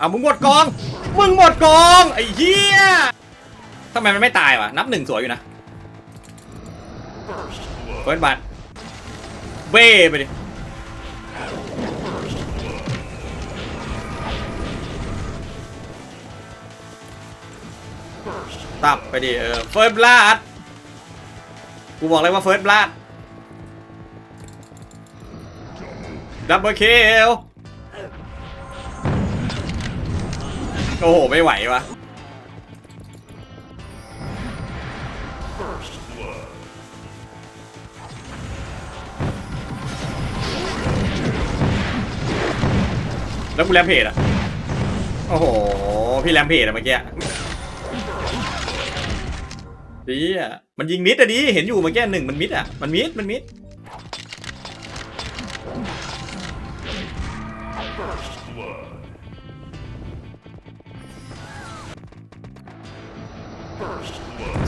เอามึงหมดกอง มึงหมดกองไอ้เหี้ยทำไมมันไม่ตายวะนับหนึ่งสวยอยู่นะเฟิร์สบัตเบ้ไปดิตับไปดิเออเฟิร์สบลาดกูบอกเลยว่าเฟิร์สบลาดดับเบิลคิล โอ้โห ไม่ไหววะแล้วกูแรมเพจอะโอ้โห พี่แรมเพจอะเมื่อกี้ดีอะมันยิงมิดอะดิ เห็นอยู่เมื่อกี้หนึ่งมันมิดอะมันมิด มันมิด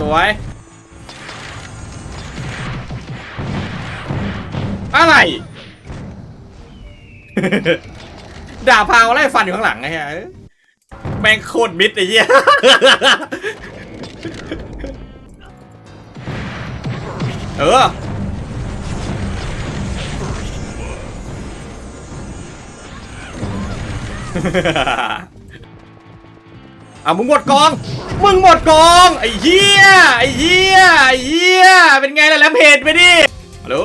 สวย อะไร ด่าพาวไล่ฟันอยู่ข้างหลังไงฮะแม่งโคตรมิดไอ้เหี้ยเออเอามึงหมดกอง มึงหมดกอง ไอ้เหี้ย ไอ้เหี้ย ไอ้เหี้ย เป็นไงล่ะแลมเพจไปดิ ฮัลโหล